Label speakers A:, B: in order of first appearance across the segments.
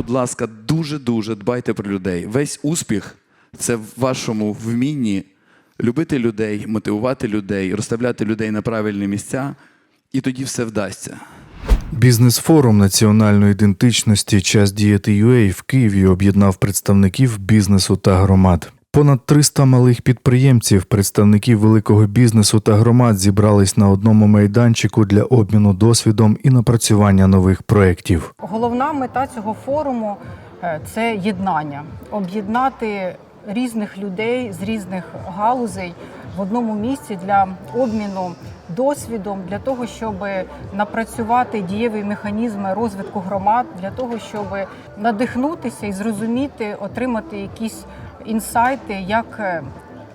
A: будь ласка, дуже-дуже дбайте про людей. Весь успіх це в вашому вмінні любити людей, мотивувати людей, розставляти людей на правильні місця, і тоді все вдасться.
B: Бізнес-форум національної ідентичності Час діяти UA в Києві об'єднав представників бізнесу та громад. Понад 300 малих підприємців, представників великого бізнесу та громад зібрались на одному майданчику для обміну досвідом і напрацювання нових проєктів.
C: Головна мета цього форуму е, це єднання, об'єднати різних людей з різних галузей в одному місці для обміну досвідом, для того, щоб напрацювати дієві механізми розвитку громад, для того, щоб надихнутися і зрозуміти, отримати якісь інсайти, як е,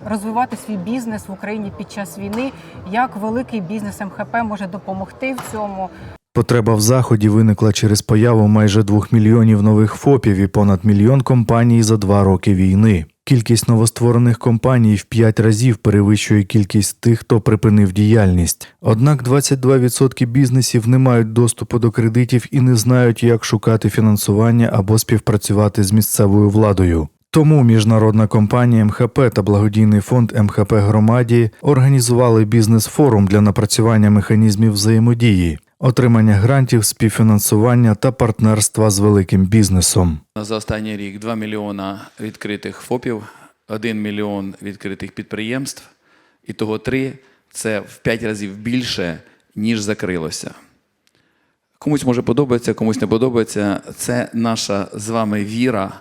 C: розвивати свій бізнес в Україні під час війни, як великий бізнес МХП може допомогти в цьому.
B: Потреба в заході виникла через появу майже двох мільйонів нових ФОПів і понад мільйон компаній за два роки війни. Кількість новостворених компаній в п'ять разів перевищує кількість тих, хто припинив діяльність. Однак 22% бізнесів не мають доступу до кредитів і не знають, як шукати фінансування або співпрацювати з місцевою владою. Тому міжнародна компанія МХП та благодійний фонд МХП громаді організували бізнес-форум для напрацювання механізмів взаємодії, отримання грантів, співфінансування та партнерства з великим бізнесом.
A: За останній рік 2 мільйона відкритих ФОПів, 1 мільйон відкритих підприємств, і того 3 – це в 5 разів більше, ніж закрилося. Комусь може подобається, комусь не подобається. Це наша з вами віра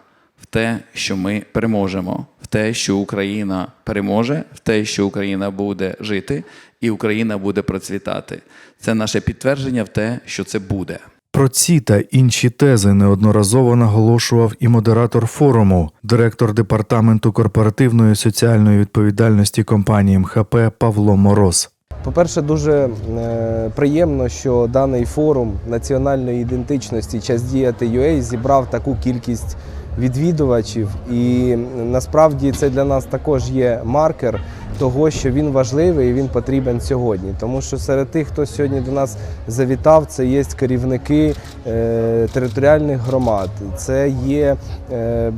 A: в те, що ми переможемо, в те, що Україна переможе, в те, що Україна буде жити і Україна буде процвітати. Це наше підтвердження в те, що це буде.
B: Про ці та інші тези неодноразово наголошував і модератор форуму, директор департаменту корпоративної соціальної відповідальності компанії МХП Павло Мороз.
D: По-перше, дуже е, приємно, що даний форум національної ідентичності час діяти UA зібрав таку кількість відвідувачів, і насправді це для нас також є маркер того, що він важливий і він потрібен сьогодні. Тому що серед тих, хто сьогодні до нас завітав, це є керівники е, територіальних громад, це є. Е,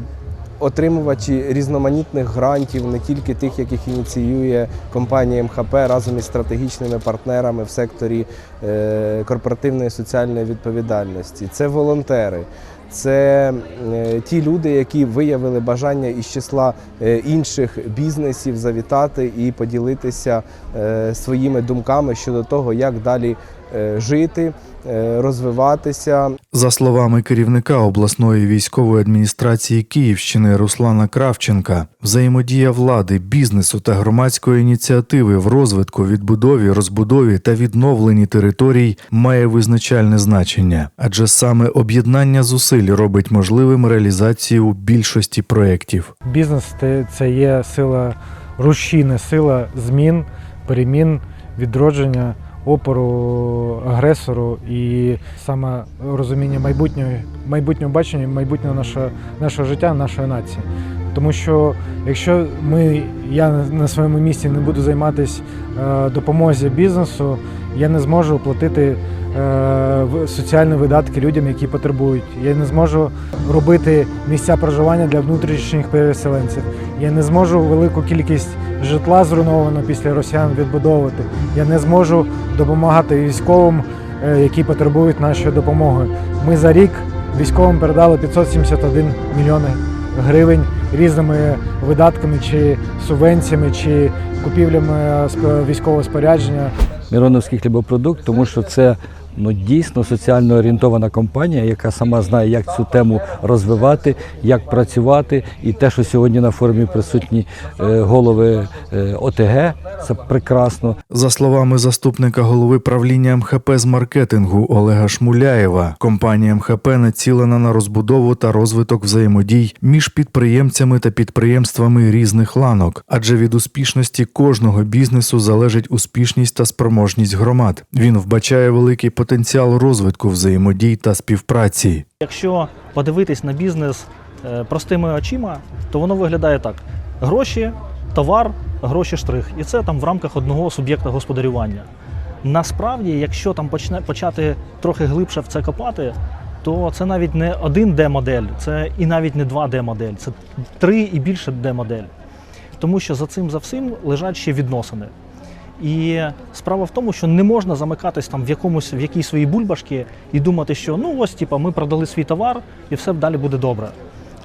D: отримувачі різноманітних грантів, не тільки тих, яких ініціює компанія МХП разом із стратегічними партнерами в секторі е, корпоративної соціальної відповідальності. Це волонтери. Це е, ті люди, які виявили бажання із числа е, інших бізнесів завітати і поділитися е, своїми думками щодо того, як далі жити, е, розвиватися,
B: За словами керівника обласної військової адміністрації Київщини Руслана Кравченка, взаємодія влади, бізнесу та громадської ініціативи в розвитку, відбудові, розбудові та відновленні територій має визначальне значення, адже саме об'єднання зусиль робить можливим реалізацію більшості проєктів.
E: Бізнес це- це є сила рушійна, сила змін, перемін, відродження, опору агресору і саме розуміння майбутнього, майбутнього бачення, майбутнього нашого, нашого життя, нашої нації. Тому що якщо ми, я на- своєму місці не буду займатися е, допомозі бізнесу, я не зможу платити е, соціальні видатки людям, які потребують. Я не зможу робити місця проживання для внутрішніх переселенців. Я не зможу велику кількість житла зруйновано після росіян відбудовувати. Я не зможу допомагати військовим, е, які потребують нашої допомоги. Ми за рік військовим передали 571 мільйони гривень різними видатками чи субвенціями, чи купівлями е, військового спорядження.
F: Мироновський хлібопродукт, тому що це ну, дійсно соціально орієнтована компанія, яка сама знає, як цю тему розвивати, як працювати. І те, що сьогодні на форумі присутні е, голови е, ОТГ, це прекрасно.
B: За словами заступника голови правління МХП з маркетингу Олега Шмуляєва, компанія МХП націлена на розбудову та розвиток взаємодій між підприємцями та підприємствами різних ланок, адже від успішності кожного бізнесу залежить успішність та спроможність громад. Він вбачає великий потенціал розвитку взаємодій та співпраці.
G: Якщо подивитись на бізнес е, простими очима, то воно виглядає так: гроші, товар, гроші штрих. І це там в рамках одного суб'єкта господарювання. Насправді, якщо там почне почати трохи глибше в це копати, то це навіть не один D-модель, це і навіть не два D-модель, це три і більше D-модель. Тому що за цим за всім лежать ще відносини. І справа в тому, що не можна замикатись там в якомусь в якійсь своїй бульбашці і думати, що ну ось типа ми продали свій товар і все далі буде добре.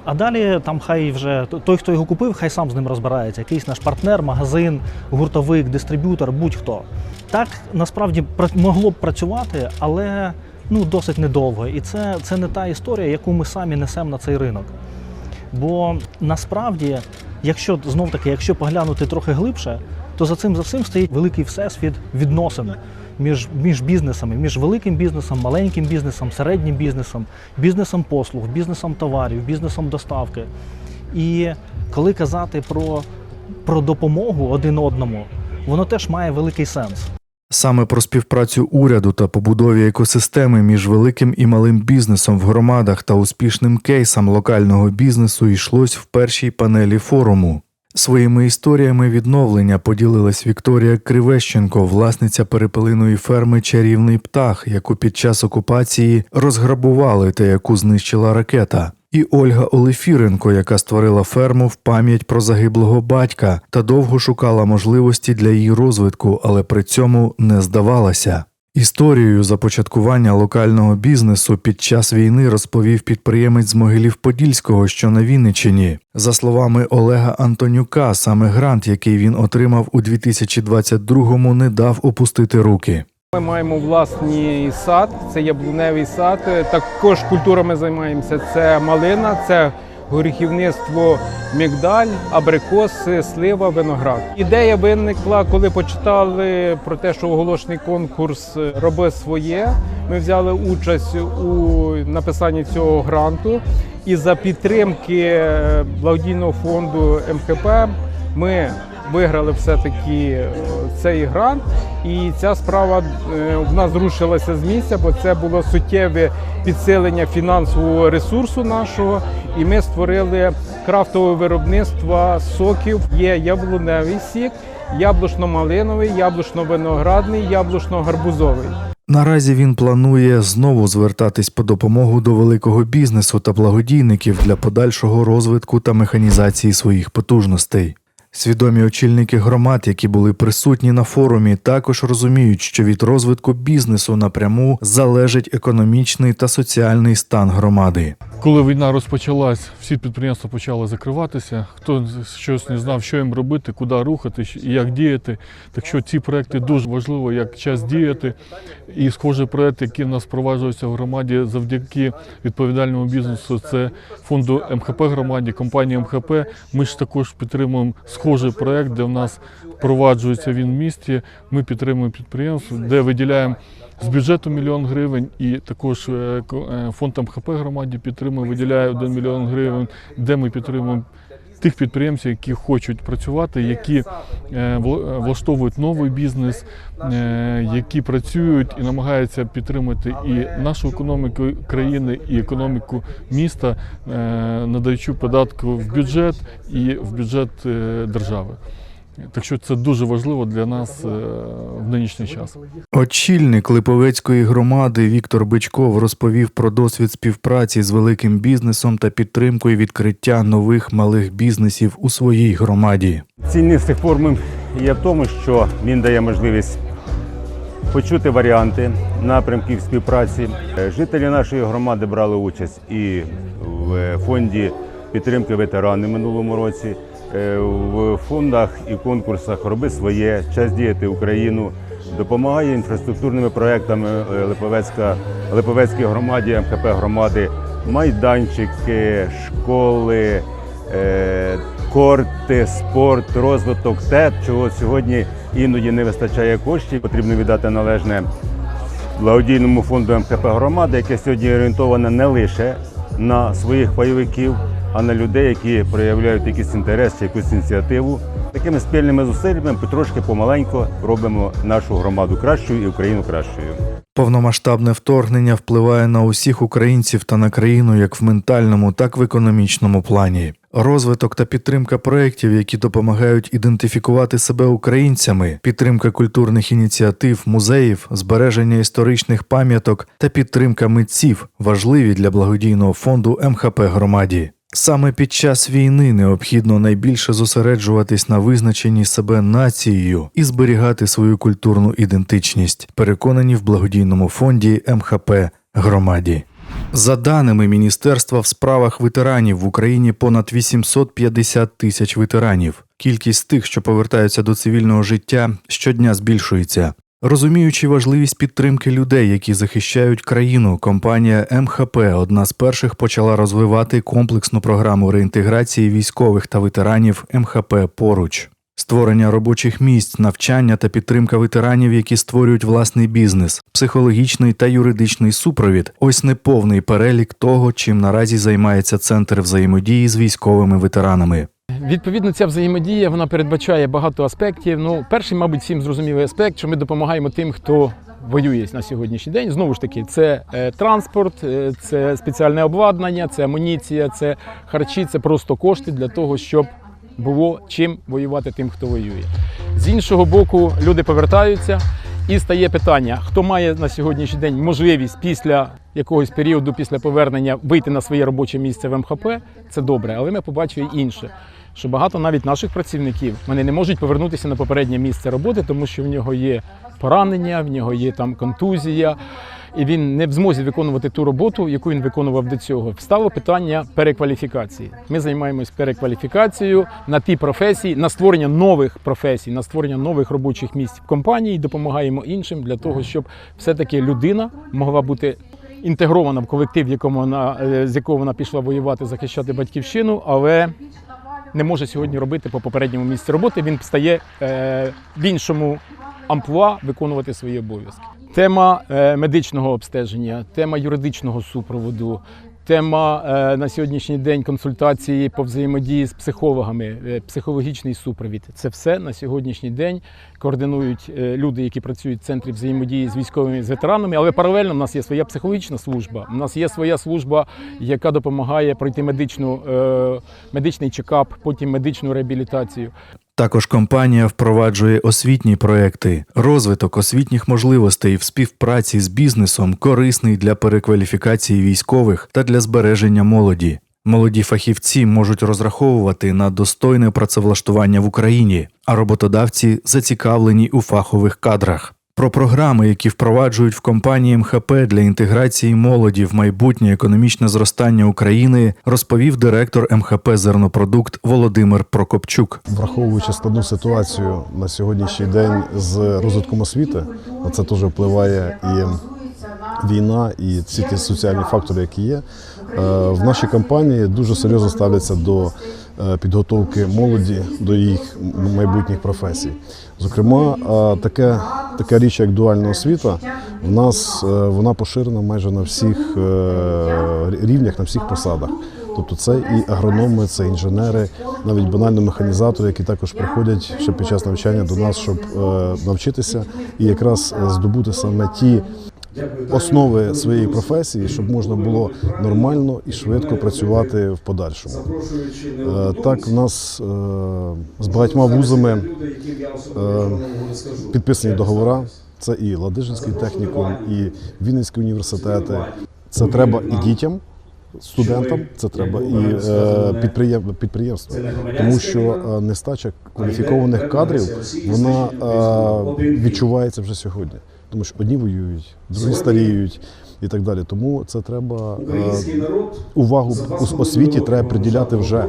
G: А далі там хай вже той, хто його купив, хай сам з ним розбирається. Якийсь наш партнер, магазин, гуртовик, дистриб'ютор, будь-хто. Так насправді могло б працювати, але ну досить недовго. І це, це не та історія, яку ми самі несемо на цей ринок. Бо насправді, якщо знов таки, якщо поглянути трохи глибше, то за цим за всім стоїть великий всесвіт відносин між, між бізнесами, між великим бізнесом, маленьким бізнесом, середнім бізнесом, бізнесом послуг, бізнесом товарів, бізнесом доставки. І коли казати про, про допомогу один одному, воно теж має великий сенс.
B: Саме про співпрацю уряду та побудові екосистеми між великим і малим бізнесом в громадах та успішним кейсом локального бізнесу йшлось в першій панелі форуму. Своїми історіями відновлення поділилась Вікторія Кривещенко, власниця перепелиної ферми Чарівний птах, яку під час окупації розграбували та яку знищила ракета. І Ольга Олефіренко, яка створила ферму в пам'ять про загиблого батька та довго шукала можливості для її розвитку, але при цьому не здавалася. Історію започаткування локального бізнесу під час війни розповів підприємець з Могилів-Подільського, що на Вінниччині. За словами Олега Антонюка, саме грант, який він отримав у 2022-му, не дав опустити руки.
H: Ми маємо власний сад, це яблуневий сад. Також культурами займаємося. Це малина, це горіхівництво мігдаль, абрикоси, слива, виноград. Ідея виникла, коли почитали про те, що оголошений конкурс роби своє. Ми взяли участь у написанні цього гранту. І за підтримки благодійного фонду МХП ми виграли все-таки е, цей грант. І ця справа е, в нас зрушилася з місця, бо це було суттєве підсилення фінансового ресурсу нашого. І ми створили крафтове виробництво соків. Є яблуневий сік, яблучно-малиновий, яблучно-виноградний, яблучно-гарбузовий.
B: Наразі він планує знову звертатись по допомогу до великого бізнесу та благодійників для подальшого розвитку та механізації своїх потужностей. Свідомі очільники громад, які були присутні на форумі, також розуміють, що від розвитку бізнесу напряму залежить економічний та соціальний стан громади.
I: Коли війна розпочалась, всі підприємства почали закриватися. Хто щось не знав, що їм робити, куди рухати і як діяти. Так що ці проекти дуже важливо, як час діяти. І схожий проект, який в нас впроваджується в громаді завдяки відповідальному бізнесу, це фонду МХП громаді, компанії МХП. Ми ж також підтримуємо схожий проект, де в нас впроваджується він в місті. Ми підтримуємо підприємство, де виділяємо з бюджету мільйон гривень, і також е, е, фонд МХП громаді підтримує, виділяє 1 мільйон гривень, де ми підтримуємо тих підприємців, які хочуть працювати, які е, е, влаштовують новий бізнес, е, які працюють і намагаються підтримати і нашу економіку країни, і економіку міста, надаючи податку в бюджет і в бюджет держави. Так що це дуже важливо для нас е, в нинішній час.
B: Очільник Липовецької громади Віктор Бичков розповів про досвід співпраці з великим бізнесом та підтримкою відкриття нових малих бізнесів у своїй громаді.
J: Цінність цих форм є в тому, що він дає можливість почути варіанти напрямків співпраці. Жителі нашої громади брали участь і в фонді підтримки ветеранів минулому році, в фондах і конкурсах Роби своє, час діяти Україну. Допомагає інфраструктурними проектами е, Липовецька, Липовецькій громаді, МХП громади, майданчики, школи, е, корти, спорт, розвиток, те, чого сьогодні іноді не вистачає коштів. Потрібно віддати належне благодійному фонду МХП громади, яке сьогодні орієнтоване не лише на своїх пайовиків, а на людей, які проявляють якийсь інтерес чи якусь ініціативу. Такими спільними зусиллями потрошки помаленько робимо нашу громаду кращою і Україну кращою.
B: Повномасштабне вторгнення впливає на усіх українців та на країну як в ментальному, так в економічному плані. Розвиток та підтримка проєктів, які допомагають ідентифікувати себе українцями, підтримка культурних ініціатив, музеїв, збереження історичних пам'яток та підтримка митців важливі для благодійного фонду МХП громаді. Саме під час війни необхідно найбільше зосереджуватись на визначенні себе нацією і зберігати свою культурну ідентичність, переконані в благодійному фонді МХП громаді. За даними Міністерства в справах ветеранів в Україні понад 850 тисяч ветеранів. Кількість тих, що повертаються до цивільного життя, щодня збільшується. Розуміючи важливість підтримки людей, які захищають країну, компанія МХП одна з перших почала розвивати комплексну програму реінтеграції військових та ветеранів МХП поруч. Створення робочих місць, навчання та підтримка ветеранів, які створюють власний бізнес, психологічний та юридичний супровід ось неповний перелік того, чим наразі займається центр взаємодії з військовими ветеранами.
K: Відповідно, ця взаємодія вона передбачає багато аспектів. Ну, перший, мабуть, всім зрозумілий аспект, що ми допомагаємо тим, хто воює на сьогоднішній день. Знову ж таки, це е, транспорт, е, це спеціальне обладнання, це амуніція, це харчі, це просто кошти для того, щоб було чим воювати тим, хто воює. З іншого боку, люди повертаються. І стає питання, хто має на сьогоднішній день можливість після якогось періоду, після повернення вийти на своє робоче місце в МХП, це добре. Але ми побачили інше, що багато навіть наших працівників вони не можуть повернутися на попереднє місце роботи, тому що в нього є поранення, в нього є там контузія, і він не в змозі виконувати ту роботу, яку він виконував до цього. Встало питання перекваліфікації. Ми займаємось перекваліфікацією на ті професії, на створення нових професій, на створення нових робочих місць в компанії, допомагаємо іншим для того, щоб все-таки людина могла бути. Інтегрована в колектив, якому вона е, з якого вона пішла воювати, захищати батьківщину, але не може сьогодні робити по попередньому місці роботи. Він стає е, в іншому амплуа виконувати свої обов'язки. Тема е, медичного обстеження, тема юридичного супроводу, тема е, на сьогоднішній день консультації по взаємодії з психологами, е, психологічний супровід. Це все на сьогоднішній день координують люди, які працюють в центрі взаємодії з військовими з ветеранами. Але паралельно в нас є своя психологічна служба. У нас є своя служба, яка допомагає пройти медичну, медичний чекап, потім медичну реабілітацію.
B: Також компанія впроваджує освітні проекти. Розвиток освітніх можливостей в співпраці з бізнесом корисний для перекваліфікації військових та для збереження молоді. Молоді фахівці можуть розраховувати на достойне працевлаштування в Україні, а роботодавці зацікавлені у фахових кадрах. Про програми, які впроваджують в компанії МХП для інтеграції молоді в майбутнє економічне зростання України, розповів директор МХП Зернопродукт Володимир Прокопчук.
L: Враховуючи складну ситуацію на сьогоднішній день з розвитком освіти, на це теж впливає і війна, і всі ті соціальні фактори, які є. Е, В нашій компанії дуже серйозно ставляться до підготовки молоді до їх майбутніх професій. Зокрема, е, таке, така річ, як дуальна освіта, в нас е, вона поширена майже на всіх е, рівнях, на всіх посадах. Тобто це і агрономи, це інженери, навіть банально механізатори, які також приходять ще під час навчання до нас, щоб е, навчитися і якраз е, здобути саме ті основи своєї професії, щоб можна було нормально і швидко працювати в подальшому. Е, Так, в нас е, з багатьма вузами е, підписані договори. Це і Ладижинський технікум, і Вінницький університети. Це треба і дітям. Студентам це треба і підприєм, підприємствам, тому що нестача кваліфікованих кадрів вона відчувається вже сьогодні. Тому що одні воюють, другі старіють і так далі. Тому це треба е, увагу ос- освіті треба приділяти вже,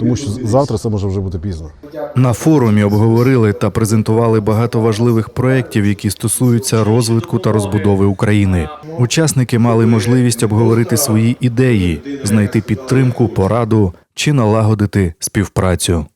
L: тому що завтра це може вже бути пізно.
B: На форумі обговорили та презентували багато важливих проєктів, які стосуються розвитку та розбудови України. Учасники мали можливість обговорити свої ідеї, знайти підтримку, пораду чи налагодити співпрацю.